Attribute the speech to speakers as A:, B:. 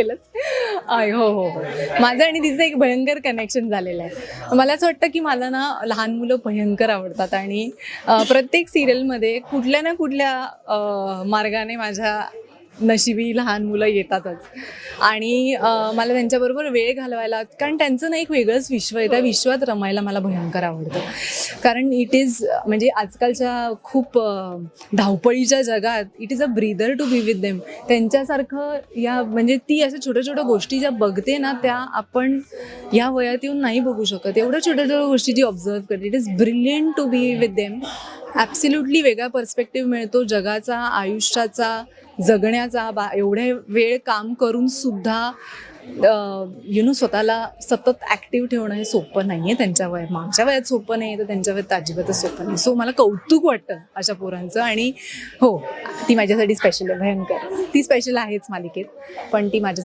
A: केलंच. आय हो हो. हो माझं आणि तिचं एक भयंकर कनेक्शन झालेलं आहे. मला असं वाटतं की मला ना लहान मुलं भयंकर आवडतात आणि प्रत्येक सिरियलमध्ये कुठल्या ना कुठल्या मार्गाने माझ्या नशिबी लहान मुलं येतातच. आणि मला त्यांच्याबरोबर वेळ घालवायला कारण त्यांचं ना एक वेगळंच विश्व आहे. त्या विश्वात रमायला मला भयंकर आवडतं. कारण इट इज म्हणजे आजकालच्या खूप धावपळीच्या जगात it is a breather to be with them त्यांच्यासारखं या म्हणजे ती अशा छोट्या छोट्या गोष्टी ज्या बघते ना त्या आपण या वयात येऊन नाही बघू शकत. एवढ्या छोट्या छोट्या गोष्टी जी ऑब्झर्व करते it is brilliant to be with them absolutely वेगळा पर्स्पेक्टिव्ह मिळतो. जगाचा आयुष्याचा जगण्याचा बा एवढे वेळ काम करून सुद्धा यु नो स्वतःला सतत ॲक्टिव्ह ठेवणं हे सोपं नाही आहे त्यांच्या वयात. मागच्या वयात सोपं नाही तर त्यांच्या वयात अजिबातच सोपं नाही सो मला कौतुक वाटतं अशा पोरांचं आणि हो ती माझ्यासाठी स्पेशल आहे भयंकर. ती स्पेशल आहेच मालिकेत पण ती माझ्या